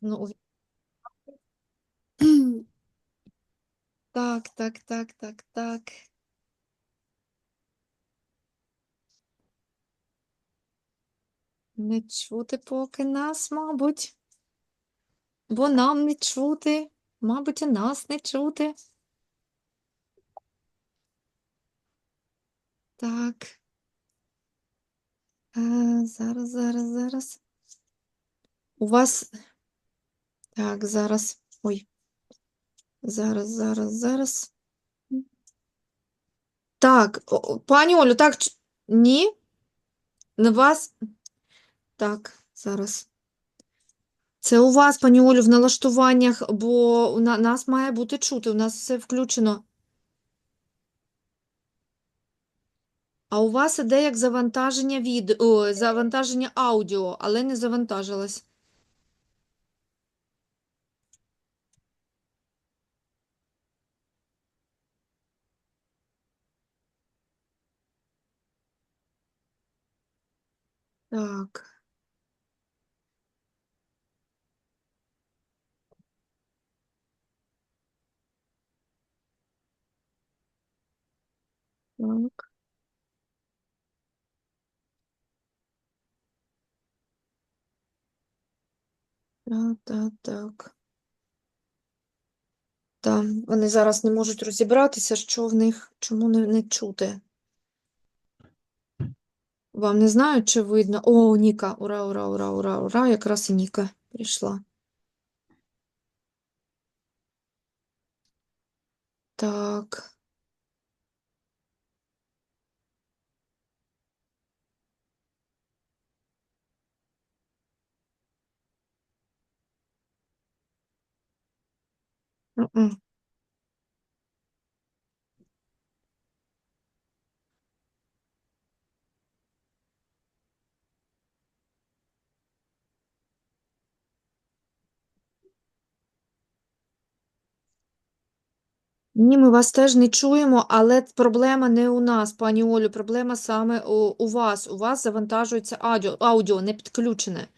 Ну, Так, так, так, так, так. Не чути поки нас, мабуть. Бо нам не чути. Мабуть, і нас не чути. Так. Е, зараз, зараз, зараз. У вас. Так, зараз. Ой. Зараз, зараз, зараз. Так, о- о, пані Олю, так, ні? На вас? Так, зараз. Це у вас, пані Олю, в налаштуваннях, бо у нас має бути чути, у нас все включено. А у вас іде як завантаження відео, завантаження аудіо, але не завантажилось. Так. Так. Так, так, так. Вони зараз не можуть розібратися, що в них, чому не, не чути. Вам не знаю, чи видно. О, Ніка, ура, ура, ура, ура, ура, якраз і Ніка прийшла. Так. М-м. Ні, ми вас теж не чуємо, але проблема не у нас, пані Олю, проблема саме у, у вас. У вас завантажується аудіо, аудіо не підключене.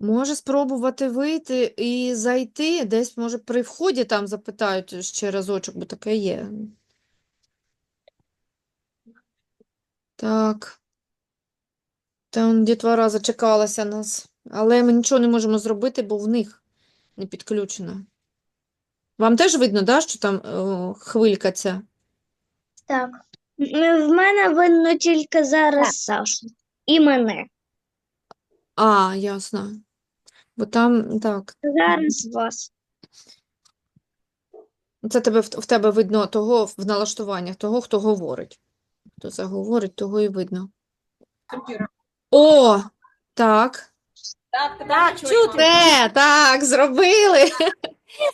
Може спробувати вийти і зайти, десь, може, при вході там запитають ще разочок, бо таке є. Так. Там дітвора зачекалася нас, але ми нічого не можемо зробити, бо в них не підключено. Вам теж видно, да, що там о, хвилька ця? Так. В мене видно тільки зараз Сашу. І мене. А, ясно. Бо там, так, Зараз вас. це тебе, в в тебе видно того в налаштуваннях, того, хто говорить. Хто заговорить, того і видно. О, так. Так, чути. Все, так, зробили.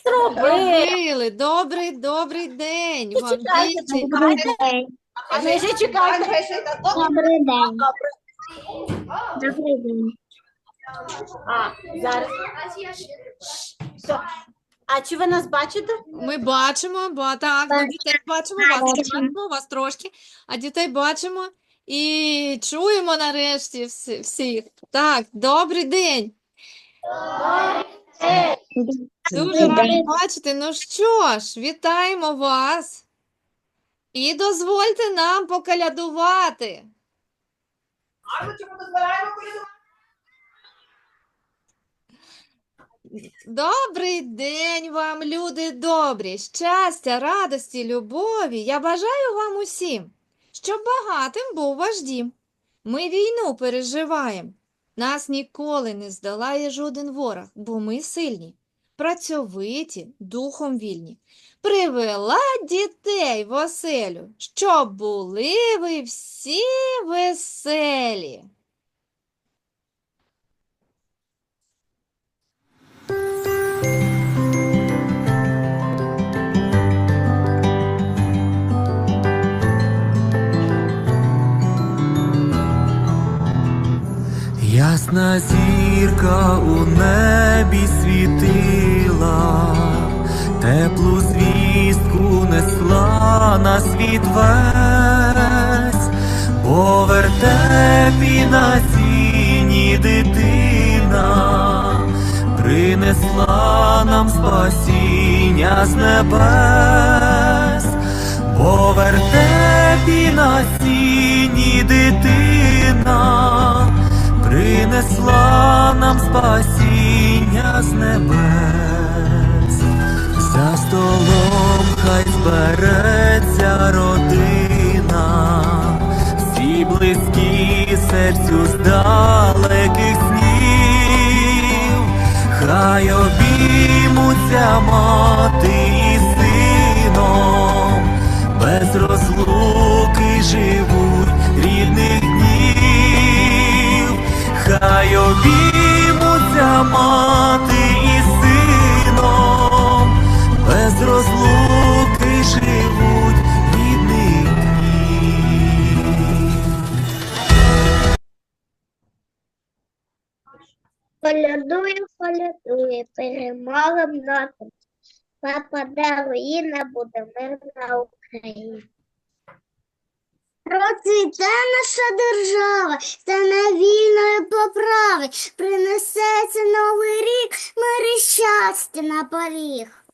Зробили. Зробили. Добрий, добрий день вам, Чекайте. Добрий день. А ми вже чекаємо. Добрий день. Добрий день. А, зараз. Все. А чи ви нас бачите? Ми бачимо, ба, так, ну, дітей бачимо, вас бачимо, вас трошки, а дітей бачимо і чуємо нарешті всі- всіх. Так, добрий день. Дуже раді бачити. Ну що ж, вітаємо вас. І дозвольте нам покалядувати. Добрий день вам, люди добрі, щастя, радості, любові. Я бажаю вам усім, щоб багатим був ваш дім. Ми війну переживаємо. Нас ніколи не здолає жоден ворог, бо ми сильні, працьовиті, духом вільні. Привела дітей в оселю, щоб були ви всі веселі. Ясна зірка у небі світила, теплу звістку несла на світ весь, бо вертепі на сіні дитина принесла нам спасіння з небес, бо вертепі на сіні дитина принесла нам спасіння з небес. За столом хай збереться родина, всі близькі серцю з далеких снів, хай обіймуться мати перемогам нотам. Западе руїна, буде мирна Україна. Процвіте наша держава, стане вільною поправи, принесеться новий рік, мир і щастя на поріг.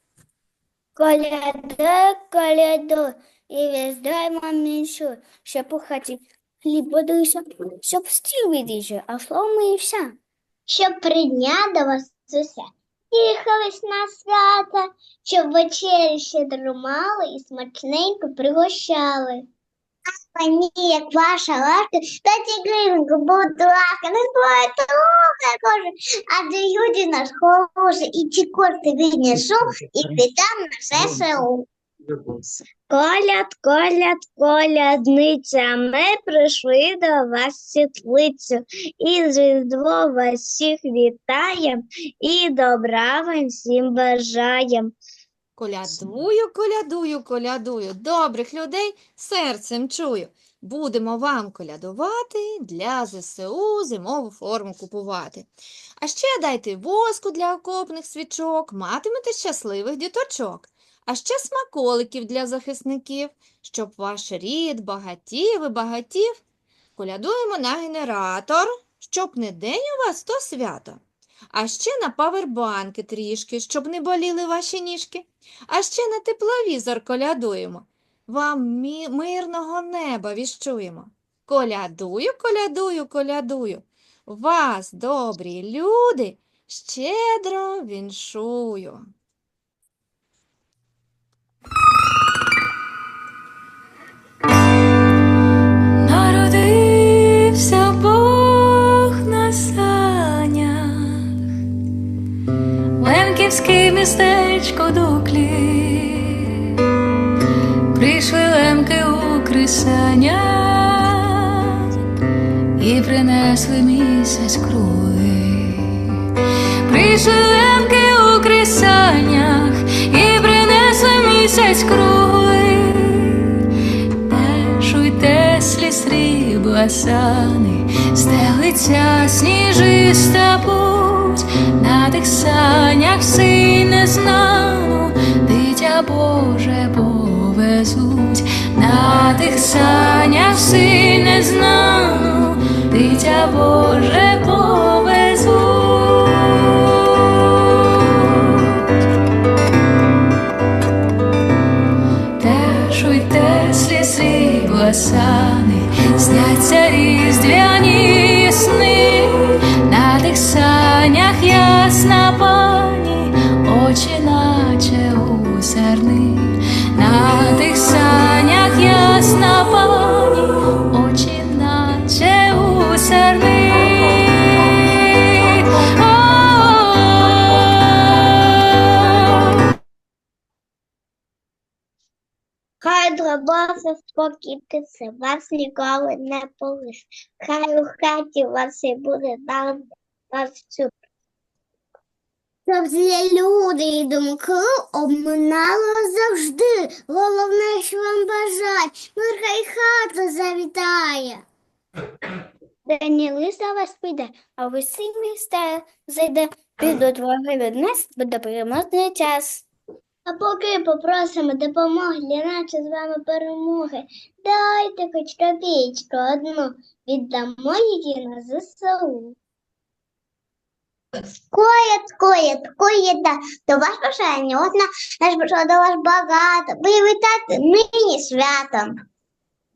Коляду, коляду, і віздаймо меншу, щоб у хаті хліб водився, щоб стіл відійшов, а слово і вся. Щоб три дня до вас усе їхались на свята, щоб вечері ще друмали і смачненько пригощали. А мені, як ваша ласка, дайте гривеньку, будь ласка, не збивайте лука, А адже люди наш хороші, і ці корти віднесу, і підам на все село. Коляд, коляд, колядниця, ми прийшли до вас світлицю, і з Різдво вас всіх вітаєм, і добра вам всім бажаєм. Колядую, колядую, колядую. Добрих людей серцем чую. Будемо вам колядувати, для ЗСУ зимову форму купувати. А ще дайте воску для окопних свічок, матимете щасливих діточок. А ще смаколиків для захисників, щоб ваш рід багатів і багатів. Колядуємо на генератор, щоб не день у вас, то свято. А ще на павербанки трішки, щоб не боліли ваші ніжки. А ще на тепловізор колядуємо. Вам мі- мирного неба віщуємо. Колядую, колядую, колядую. Вас, добрі люди, щедро віншую. Містечко дуклі, прийшли лемки у крисанях і принесли місяць круги. Прийшли лемки у крисанях і принесли місяць круглий. Тешуйте слі срібла сани, стелиться сніжиста путь, на тих санях всі незнану, дитя Боже повезуть, на тих санях всі незнану, дитя Боже повезуть. Тешуйте слізи бласани, сняться різдвяні сни, ясна пані, очі наче у серни, на тих санях ясна пані, очі наче у серни. О, Хай дробоса спокійки це вас ніколи не полиш. Хай у хаті вас і буде там вас всю. Щоб злі люди і думки обминало завжди. Головне, що вам бажать, мир хай хату завітає. День лиса вас піде, а в усі міста зайде. Підуть вороги від нас, буде переможний час. А поки попросимо допомоги нашої з вами перемоги, дайте хоч копійку одну, віддамо її на ЗСУ. Коєт, коєт, коєта, до вас одна, наш до вас багато, привітати нині святом.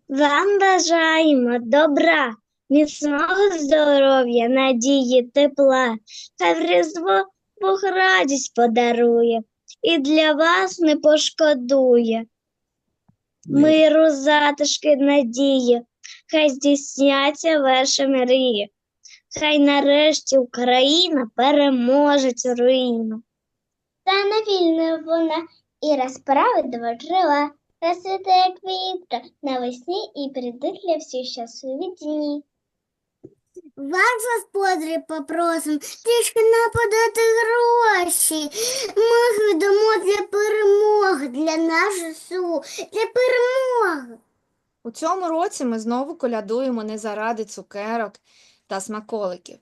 Вам бажаємо добра, міцного здоров'я, надії, тепла, хай в Різдво Бог радість подарує і для вас не пошкодує. Миру, затишки, надії, хай здійсняться ваші мрії. Хай нарешті Україна переможе цю руїну. Стане вільною вона і розправить два крила, розцвіте, як квітка навесні і прийдуть для всіх щасливі дні. Вас, господарі, попросим трішки нападати гроші. Ми їх дамо для перемоги, для нашого СУ, для перемоги. У цьому році ми знову колядуємо не заради цукерок та смаколиків.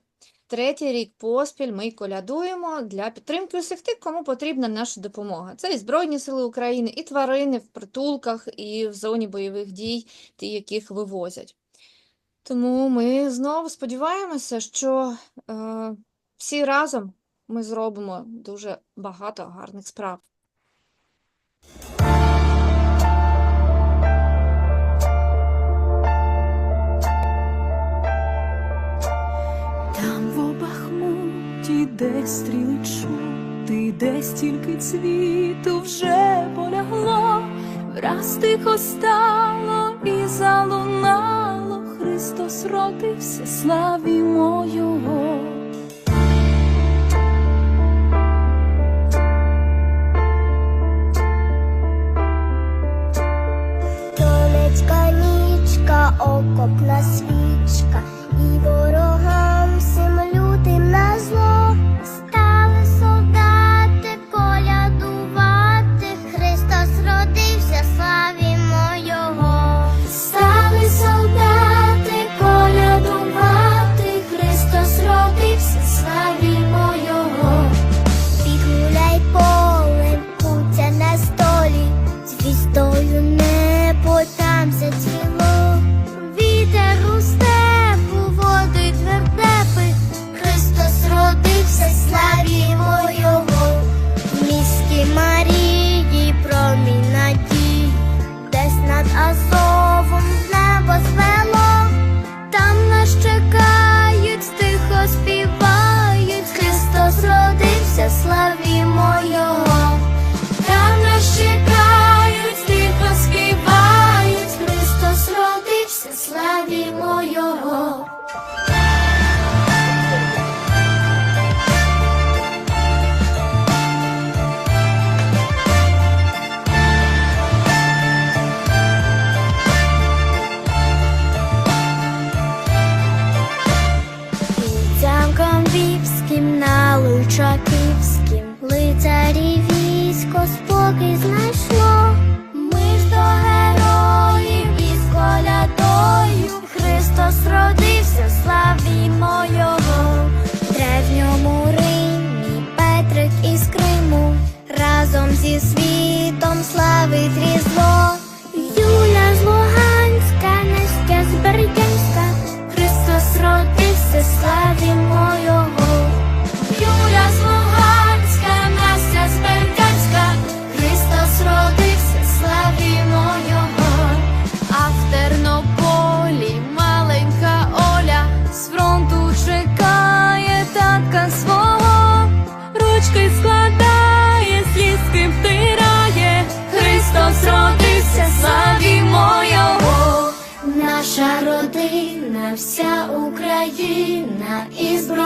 Третій рік поспіль ми колядуємо для підтримки усіх тих, кому потрібна наша допомога. Це і Збройні Сили України, і тварини в притулках, і в зоні бойових дій, ті, яких вивозять. Тому ми знову сподіваємося, що е, всі разом ми зробимо дуже багато гарних справ. Де стріли чути, де стільки цвіту вже полягло, враз тихо стало і залунало, Христос родився, славімо Його.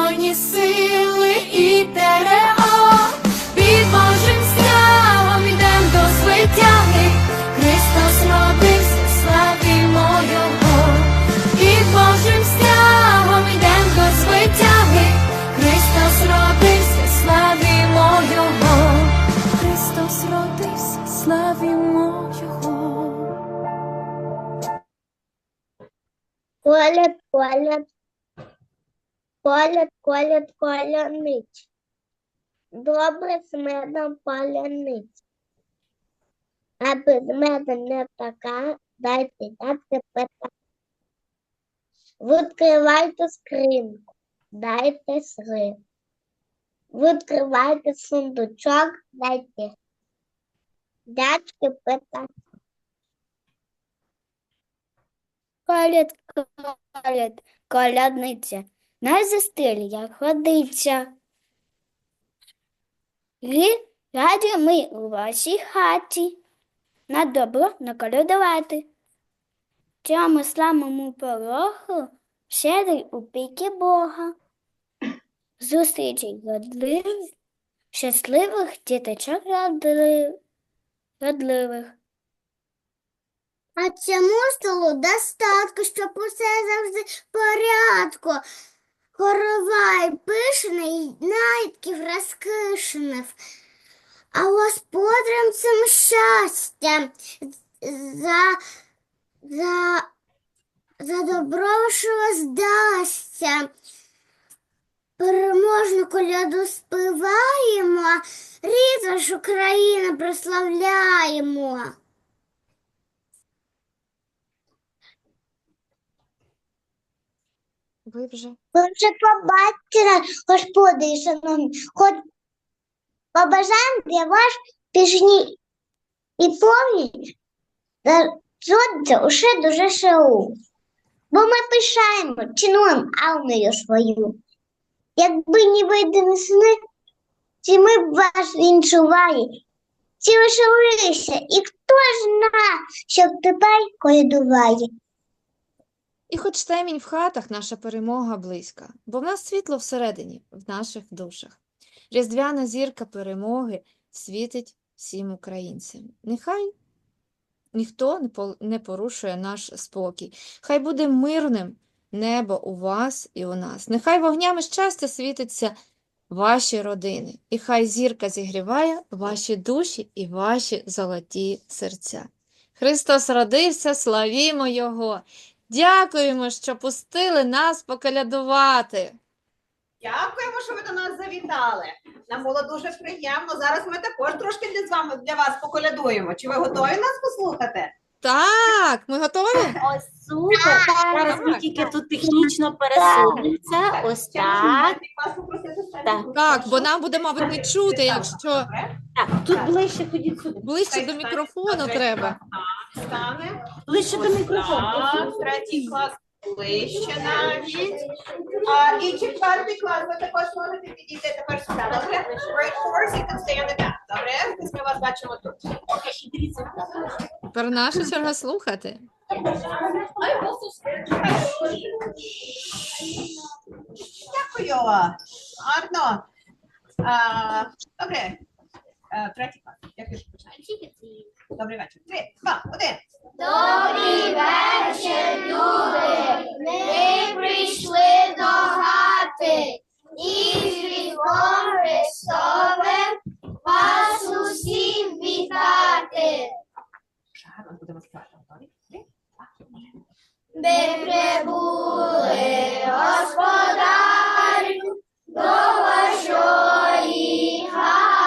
Збройні сили, і ТРО. Під Божим стягом ідем до звитяги, Христос родився, славімо Його. Під Божим стягом ідем до звитяги, Христос родився, славімо Його. Христос родився, славімо Його. Коляд, коляд, коляд, коляд, колянич. Добре з медом паляниць. А без мене не така, дайте дати питання. Відкривайте скриньку, дайте сри. Відкривайте сундучок, дайте. Дядьки питання. Коляд, коляд, колядниця, на як годиться. І раді ми у вашій хаті на добро наколядувати. Цьому славному пороху щедрий у піки Бога. Зустрічі годливих, щасливих діточок родливих. А цьому столу достатку, щоб усе завжди в порядку. Коровай пишений, найтків розкишених. А господарям цим щастя за, за, за добро, що здасться. Переможну коляду співаємо, рід ваш Україну прославляємо. Ви вже Ви вже побачили, господи, шановні, хоч побажаємо для вас пісні і повні народжуються усе дуже шоу. Бо ми пишаємо, цінуємо армію свою. Якби не вийдені сни, чи ми б вас віншували, чи веселилися, і хто зна, що тепер колядували. І хоч темінь в хатах, наша перемога близька, бо в нас світло всередині, в наших душах. Різдвяна зірка перемоги світить всім українцям. Нехай ніхто не порушує наш спокій. Хай буде мирним небо у вас і у нас. Нехай вогнями щастя світиться ваші родини, і хай зірка зігріває ваші душі і ваші золоті серця. Христос родився, славімо Його! Дякуємо, що пустили нас поколядувати. Дякуємо, що ви до нас завітали. Нам було дуже приємно. Зараз ми також трошки для, з вами, для вас поколядуємо. Чи ви готові нас послухати? Так, ми готові? Ось супер. Зараз ми тільки тут технічно пересунуться. Ось так. Так. Так, бо нам буде, мабуть, не чути, якщо Так, тут ближче ходіть сюди. ближче до мікрофону треба. Так, Стане. Ближче до мікрофону. Так, третій клас ближче навіть. А, і четвертий клас ви також можете підійти тепер сюди. Добре? Great force, you can stay on the back. Добре? Ось Ми вас бачимо тут. Окей, і дивіться. Тепер наша черга слухати. Дякую. Гарно. А, добре. Е, Третій клас. Як ви починаєте? Добрий вечір. Три, два, один. Добрий вечір, люди. Ми прийшли до хати. І Різдвом Христовим вас усім вітати. Гарно будемо співати. Готові? Три, два, один. Ми прибули, господарю, до вашої хати.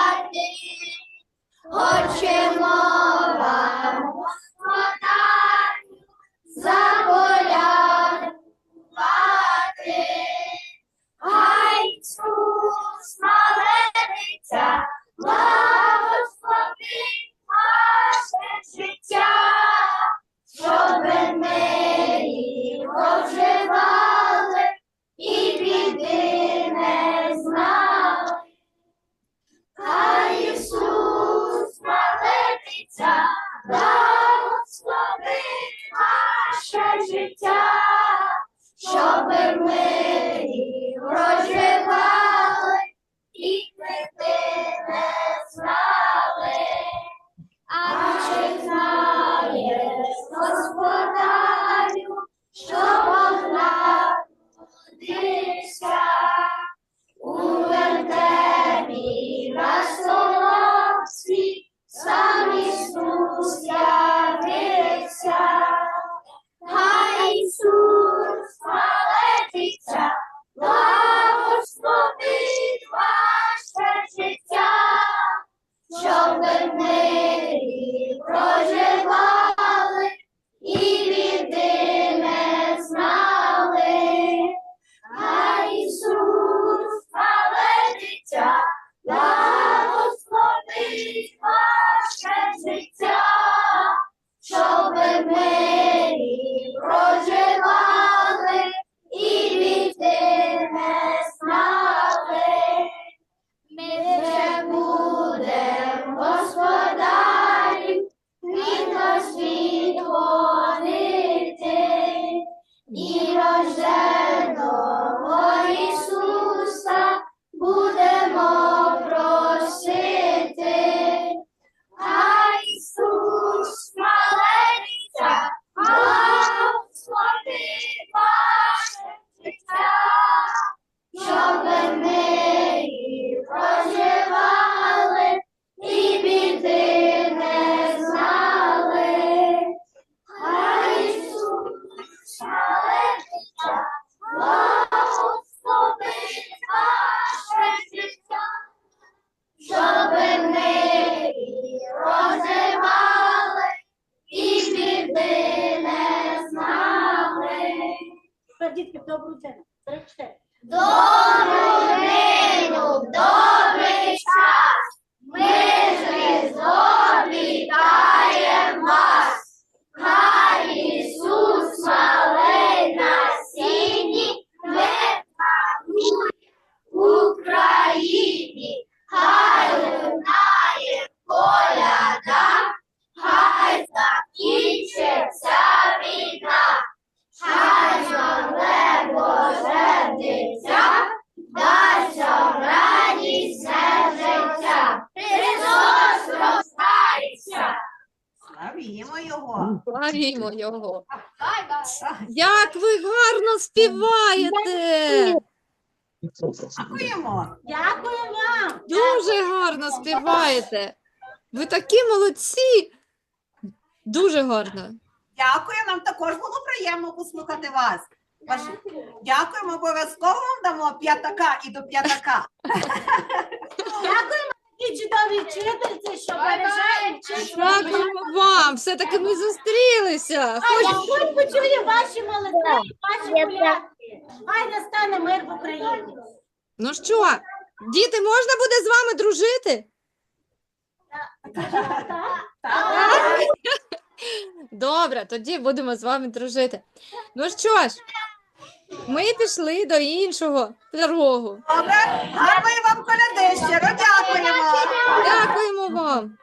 Його. Його. Як ви гарно співаєте! Дякуємо. Дякую вам. Дуже гарно співаєте. Ви такі молодці. Дуже гарно. Дякую, нам також було приємно послухати вас. Ваш- Дякуємо, обов'язково вам дамо п'ятака і до п'ятака. Такі чудові вчительці, що бережає вчителя. Дякуємо вам. Все-таки ми зустрілися. Хоч Хай Господь почує ваші молитви, ваші колядки. Хай настане мир в Україні. Ну що, діти, можна буде з вами дружити? Добре, тоді будемо з вами дружити. Ну що ж, ми пішли до іншого дорогу. Добре, гарної вам коляди, щиро дякуємо. Дякуємо вам.